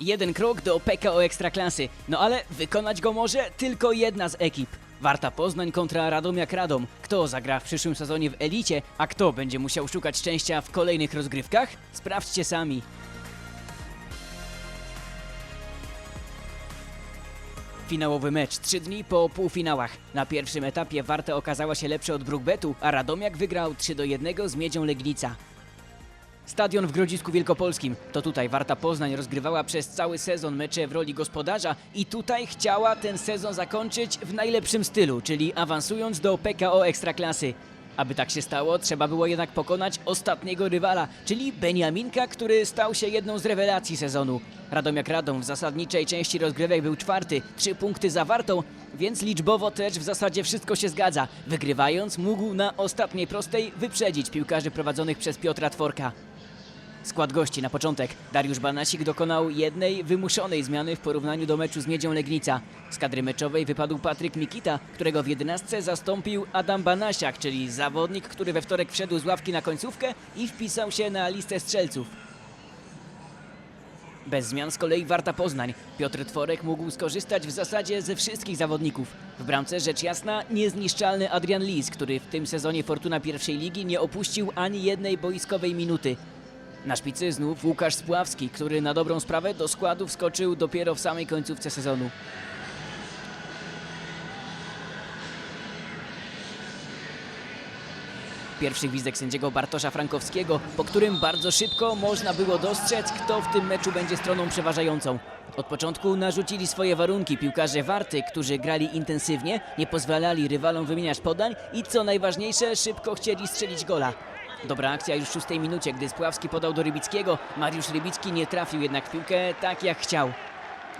Jeden krok do PKO Ekstraklasy, no ale wykonać go może tylko jedna z ekip. Warta Poznań kontra Radomiak Radom. Kto zagra w przyszłym sezonie w Elicie, a kto będzie musiał szukać szczęścia w kolejnych rozgrywkach? Sprawdźcie sami. Finałowy mecz, trzy dni po półfinałach. Na pierwszym etapie Warta okazała się lepsza od Brookbetu, a Radomiak wygrał 3 do 1 z Miedzią Legnica. Stadion w Grodzisku Wielkopolskim. To tutaj Warta Poznań rozgrywała przez cały sezon mecze w roli gospodarza i tutaj chciała ten sezon zakończyć w najlepszym stylu, czyli awansując do PKO Ekstraklasy. Aby tak się stało, trzeba było jednak pokonać ostatniego rywala, czyli Beniaminka, który stał się jedną z rewelacji sezonu. Radomiak Radom w zasadniczej części rozgrywek był czwarty, trzy punkty za Wartą, więc liczbowo też w zasadzie wszystko się zgadza. Wygrywając mógł na ostatniej prostej wyprzedzić piłkarzy prowadzonych przez Piotra Tworka. Skład gości na początek. Dariusz Banasik dokonał jednej wymuszonej zmiany w porównaniu do meczu z Miedzią Legnica. Z kadry meczowej wypadł Patryk Mikita, którego w jedenastce zastąpił Adam Banasiak, czyli zawodnik, który we wtorek wszedł z ławki na końcówkę i wpisał się na listę strzelców. Bez zmian z kolei Warta Poznań. Piotr Tworek mógł skorzystać w zasadzie ze wszystkich zawodników. W bramce rzecz jasna niezniszczalny Adrian Lis, który w tym sezonie Fortuna pierwszej ligi nie opuścił ani jednej boiskowej minuty. Na szpicy znów Łukasz Spławski, który na dobrą sprawę do składu wskoczył dopiero w samej końcówce sezonu. Pierwszy gwizdek sędziego Bartosza Frankowskiego, po którym bardzo szybko można było dostrzec, kto w tym meczu będzie stroną przeważającą. Od początku narzucili swoje warunki piłkarze Warty, którzy grali intensywnie, nie pozwalali rywalom wymieniać podań i co najważniejsze, szybko chcieli strzelić gola. Dobra akcja już w szóstej minucie, gdy Spławski podał do Rybickiego. Mariusz Rybicki nie trafił jednak w piłkę tak jak chciał.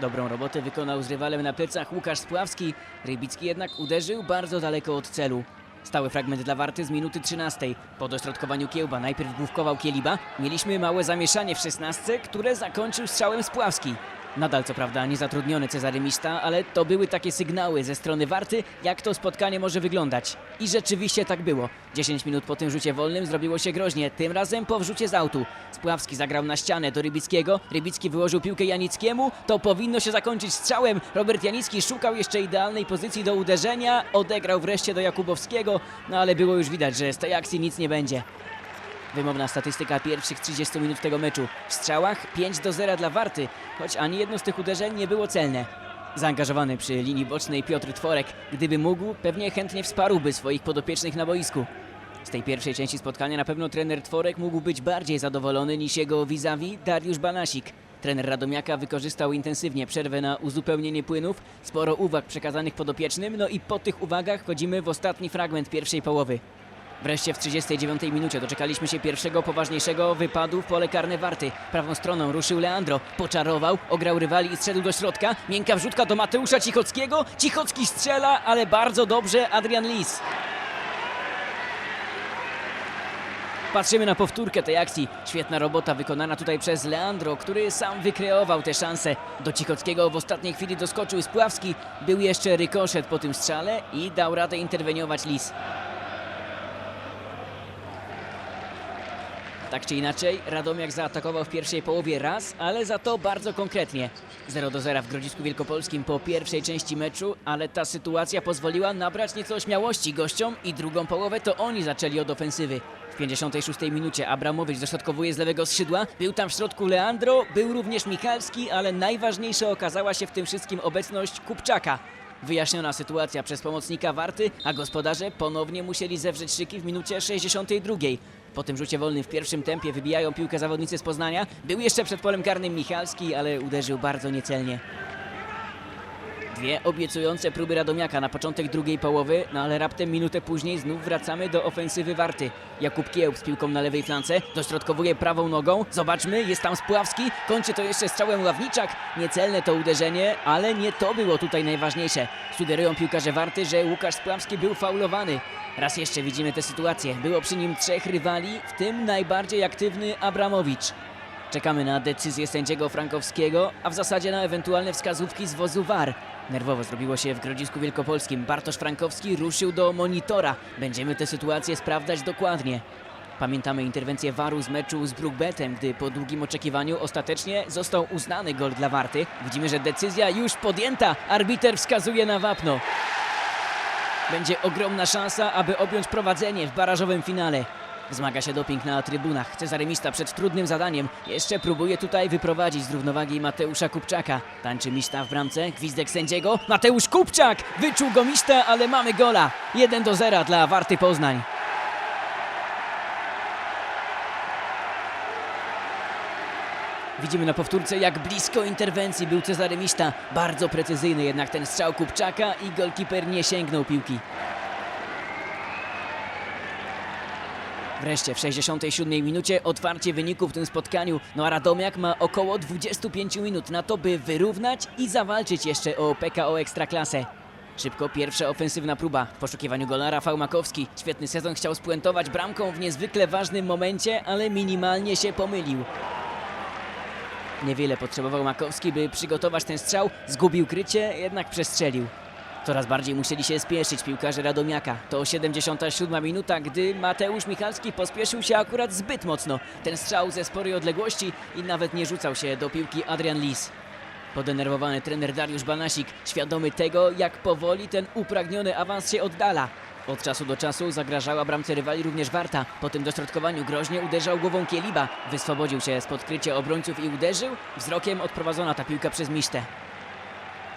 Dobrą robotę wykonał z rywalem na plecach Łukasz Spławski. Rybicki jednak uderzył bardzo daleko od celu. Stały fragment dla Warty z minuty 13. Po dośrodkowaniu Kiełba najpierw główkował Kieliba. Mieliśmy małe zamieszanie w 16, które zakończył strzałem Spławski. Nadal co prawda niezatrudniony Cezary Mista, ale to były takie sygnały ze strony Warty, jak to spotkanie może wyglądać. I rzeczywiście tak było. 10 minut po tym rzucie wolnym zrobiło się groźnie, tym razem po wrzucie z autu. Spławski zagrał na ścianę do Rybickiego, Rybicki wyłożył piłkę Janickiemu, to powinno się zakończyć strzałem. Robert Janicki szukał jeszcze idealnej pozycji do uderzenia, odegrał wreszcie do Jakubowskiego, no ale było już widać, że z tej akcji nic nie będzie. Wymowna statystyka pierwszych 30 minut tego meczu. W strzałach 5 do 0 dla Warty, choć ani jedno z tych uderzeń nie było celne. Zaangażowany przy linii bocznej Piotr Tworek, gdyby mógł, pewnie chętnie wsparłby swoich podopiecznych na boisku. Z tej pierwszej części spotkania na pewno trener Tworek mógł być bardziej zadowolony niż jego vis-a-vis Dariusz Banasik. Trener Radomiaka wykorzystał intensywnie przerwę na uzupełnienie płynów, sporo uwag przekazanych podopiecznym, no i po tych uwagach wchodzimy w ostatni fragment pierwszej połowy. Wreszcie w 39 minucie doczekaliśmy się pierwszego poważniejszego wypadu w pole karne Warty. Prawą stroną ruszył Leandro, poczarował, ograł rywali i zszedł do środka. Miękka wrzutka do Mateusza Cichockiego. Cichocki strzela, ale bardzo dobrze Adrian Lis. Patrzymy na powtórkę tej akcji. Świetna robota wykonana tutaj przez Leandro, który sam wykreował tę szansę. Do Cichockiego w ostatniej chwili doskoczył Spławski. Był jeszcze rykoszet po tym strzale i dał radę interweniować Lis. Tak czy inaczej, Radomiak zaatakował w pierwszej połowie raz, ale za to bardzo konkretnie. 0 do 0 w Grodzisku Wielkopolskim po pierwszej części meczu, ale ta sytuacja pozwoliła nabrać nieco śmiałości gościom i drugą połowę to oni zaczęli od ofensywy. W 56 minucie Abramowicz dośrodkowuje z lewego skrzydła, był tam w środku Leandro, był również Michalski, ale najważniejsza okazała się w tym wszystkim obecność Kupczaka. Wyjaśniona sytuacja przez pomocnika Warty, a gospodarze ponownie musieli zewrzeć szyki w minucie 62. Po tym rzucie wolnym w pierwszym tempie wybijają piłkę zawodnicy z Poznania. Był jeszcze przed polem karnym Michalski, ale uderzył bardzo niecelnie. Dwie obiecujące próby Radomiaka na początek drugiej połowy, no ale raptem minutę później znów wracamy do ofensywy Warty. Jakub Kiełb z piłką na lewej flance, dośrodkowuje prawą nogą. Zobaczmy, jest tam Spławski, kończy to jeszcze strzałem Ławniczak. Niecelne to uderzenie, ale nie to było tutaj najważniejsze. Sugerują piłkarze Warty, że Łukasz Spławski był faulowany. Raz jeszcze widzimy tę sytuację. Było przy nim trzech rywali, w tym najbardziej aktywny Abramowicz. Czekamy na decyzję sędziego Frankowskiego, a w zasadzie na ewentualne wskazówki z wozu VAR. Nerwowo zrobiło się w Grodzisku Wielkopolskim. Bartosz Frankowski ruszył do monitora. Będziemy tę sytuację sprawdzać dokładnie. Pamiętamy interwencję Waru z meczu z Brookbetem, gdy po długim oczekiwaniu ostatecznie został uznany gol dla Warty. Widzimy, że decyzja już podjęta. Arbiter wskazuje na wapno. Będzie ogromna szansa, aby objąć prowadzenie w barażowym finale. Zmaga się doping na trybunach. Cezarymista przed trudnym zadaniem. Jeszcze próbuje tutaj wyprowadzić z równowagi Mateusza Kupczaka. Tańczy Mista w bramce. Gwizdek sędziego. Mateusz Kupczak! Wyczuł go Mista, ale mamy gola. 1 do 0 dla Warty Poznań. Widzimy na powtórce, jak blisko interwencji był Cezary Miszta. Bardzo precyzyjny jednak ten strzał Kupczaka i golkiper nie sięgnął piłki. Wreszcie w 67 minucie otwarcie wyniku w tym spotkaniu. No a Radomiak ma około 25 minut na to, by wyrównać i zawalczyć jeszcze o PKO Ekstraklasę. Szybko pierwsza ofensywna próba. W poszukiwaniu gola Rafał Makowski. Świetny sezon chciał spuentować bramką w niezwykle ważnym momencie, ale minimalnie się pomylił. Niewiele potrzebował Makowski, by przygotować ten strzał. Zgubił krycie, jednak przestrzelił. Coraz bardziej musieli się spieszyć piłkarze Radomiaka. To 77 minuta, gdy Mateusz Michalski pospieszył się akurat zbyt mocno. Ten strzał ze sporej odległości i nawet nie rzucał się do piłki Adrian Lis. Podenerwowany trener Dariusz Banasik, świadomy tego, jak powoli ten upragniony awans się oddala. Od czasu do czasu zagrażała bramce rywali również Warta. Po tym dośrodkowaniu groźnie uderzał głową Kieliba. Wyswobodził się spod krycia obrońców i uderzył. Wzrokiem odprowadzona ta piłka przez Misztę.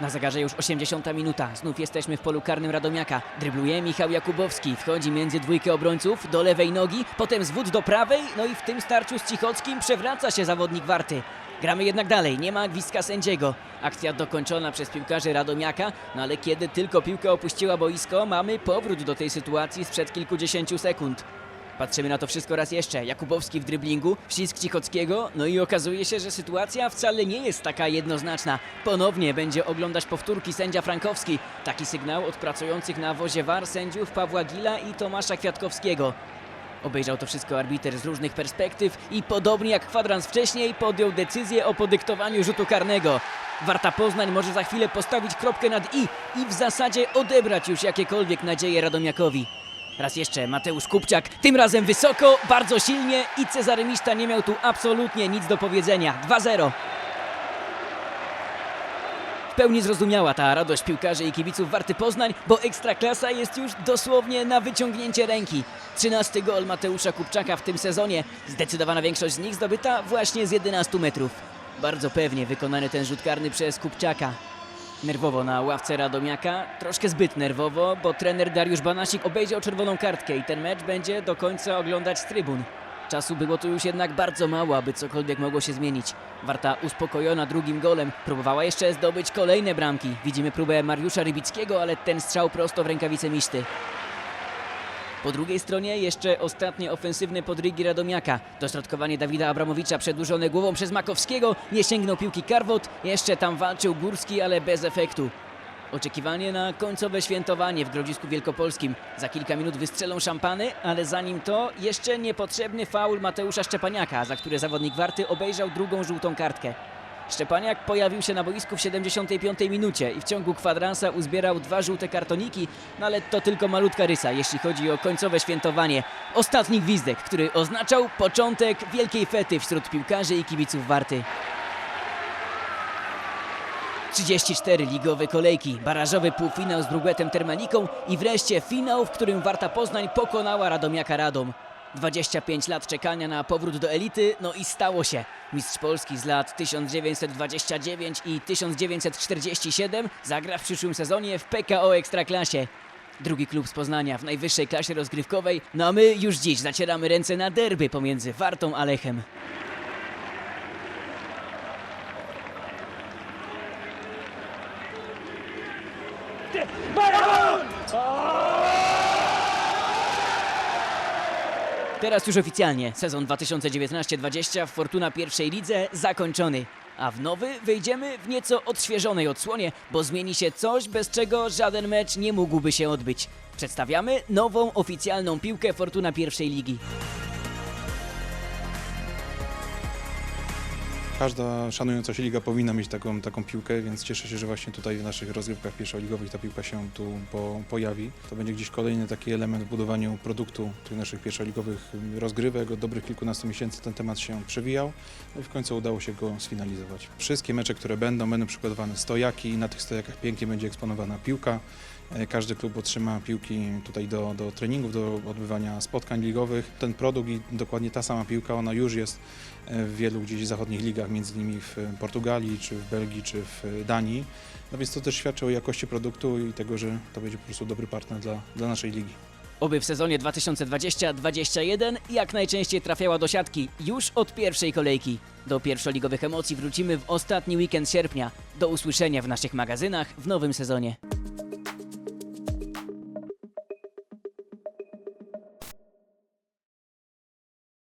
Na zegarze już 80 minuta. Znów jesteśmy w polu karnym Radomiaka. Drybluje Michał Jakubowski. Wchodzi między dwójkę obrońców do lewej nogi, potem zwód do prawej, no i w tym starciu z Cichockim przewraca się zawodnik Warty. Gramy jednak dalej, nie ma gwizdka sędziego. Akcja dokończona przez piłkarzy Radomiaka, no ale kiedy tylko piłka opuściła boisko, mamy powrót do tej sytuacji sprzed kilkudziesięciu sekund. Patrzymy na to wszystko raz jeszcze. Jakubowski w dryblingu, wścisk Cichockiego, no i okazuje się, że sytuacja wcale nie jest taka jednoznaczna. Ponownie będzie oglądać powtórki sędzia Frankowski. Taki sygnał od pracujących na wozie VAR sędziów Pawła Gila i Tomasza Kwiatkowskiego. Obejrzał to wszystko arbiter z różnych perspektyw i podobnie jak kwadrans wcześniej podjął decyzję o podyktowaniu rzutu karnego. Warta Poznań może za chwilę postawić kropkę nad i i w zasadzie odebrać już jakiekolwiek nadzieje Radomiakowi. Raz jeszcze Mateusz Kupczak, tym razem wysoko, bardzo silnie i Cezary Miszta nie miał tu absolutnie nic do powiedzenia. 2-0. W pełni zrozumiała ta radość piłkarzy i kibiców Warty Poznań, bo Ekstraklasa jest już dosłownie na wyciągnięcie ręki. 13 gol Mateusza Kupczaka w tym sezonie, zdecydowana większość z nich zdobyta właśnie z 11 metrów. Bardzo pewnie wykonany ten rzut karny przez Kupczaka. Nerwowo na ławce Radomiaka, troszkę zbyt nerwowo, bo trener Dariusz Banasik obejrzał czerwoną kartkę i ten mecz będzie do końca oglądać z trybun. Czasu było tu już jednak bardzo mało, aby cokolwiek mogło się zmienić. Warta uspokojona drugim golem, próbowała jeszcze zdobyć kolejne bramki. Widzimy próbę Mariusza Rybickiego, ale ten strzał prosto w rękawice Miszty. Po drugiej stronie jeszcze ostatnie ofensywne podrygi Radomiaka. Dośrodkowanie Dawida Abramowicza przedłużone głową przez Makowskiego. Nie sięgnął piłki Karwot. Jeszcze tam walczył Górski, ale bez efektu. Oczekiwanie na końcowe świętowanie w Grodzisku Wielkopolskim. Za kilka minut wystrzelą szampany, ale zanim to jeszcze niepotrzebny faul Mateusza Szczepaniaka, za który zawodnik Warty obejrzał drugą żółtą kartkę. Szczepaniak pojawił się na boisku w 75 minucie i w ciągu kwadransa uzbierał dwa żółte kartoniki, no ale to tylko malutka rysa, jeśli chodzi o końcowe świętowanie. Ostatni gwizdek, który oznaczał początek wielkiej fety wśród piłkarzy i kibiców Warty. 34 ligowe kolejki, barażowy półfinał z Brugwetem Termaliką i wreszcie finał, w którym Warta Poznań pokonała Radomiaka Radom. 25 lat czekania na powrót do elity, no i stało się. Mistrz Polski z lat 1929 i 1947 zagra w przyszłym sezonie w PKO Ekstraklasie. Drugi klub z Poznania w najwyższej klasie rozgrywkowej, no a my już dziś zacieramy ręce na derby pomiędzy Wartą a Lechem. Teraz już oficjalnie sezon 2019-20 w Fortuna pierwszej lidze zakończony. A w nowy wyjdziemy w nieco odświeżonej odsłonie, bo zmieni się coś, bez czego żaden mecz nie mógłby się odbyć. Przedstawiamy nową oficjalną piłkę Fortuna pierwszej ligi. Każda szanująca się liga powinna mieć taką, taką piłkę, więc cieszę się, że właśnie tutaj w naszych rozgrywkach pierwszoligowych ta piłka się tu po, pojawi. To będzie gdzieś kolejny taki element w budowaniu produktu tych naszych pierwszoligowych rozgrywek. Od dobrych kilkunastu miesięcy ten temat się przewijał no i w końcu udało się go sfinalizować. Wszystkie mecze, które będą, będą przygotowane stojaki i na tych stojakach pięknie będzie eksponowana piłka. E, Każdy klub otrzyma piłki tutaj do, do treningów, do odbywania spotkań ligowych. Ten produkt i dokładnie ta sama piłka, ona już jest e, w wielu gdzieś zachodnich ligach, między innymi w Portugalii, czy w Belgii, czy w Danii. No więc to też świadczy o jakości produktu i tego, że to będzie po prostu dobry partner dla, dla naszej ligi. Oby w sezonie 2020-2021 jak najczęściej trafiała do siatki już od pierwszej kolejki. Do pierwszoligowych emocji wrócimy w ostatni weekend sierpnia. Do usłyszenia w naszych magazynach w nowym sezonie.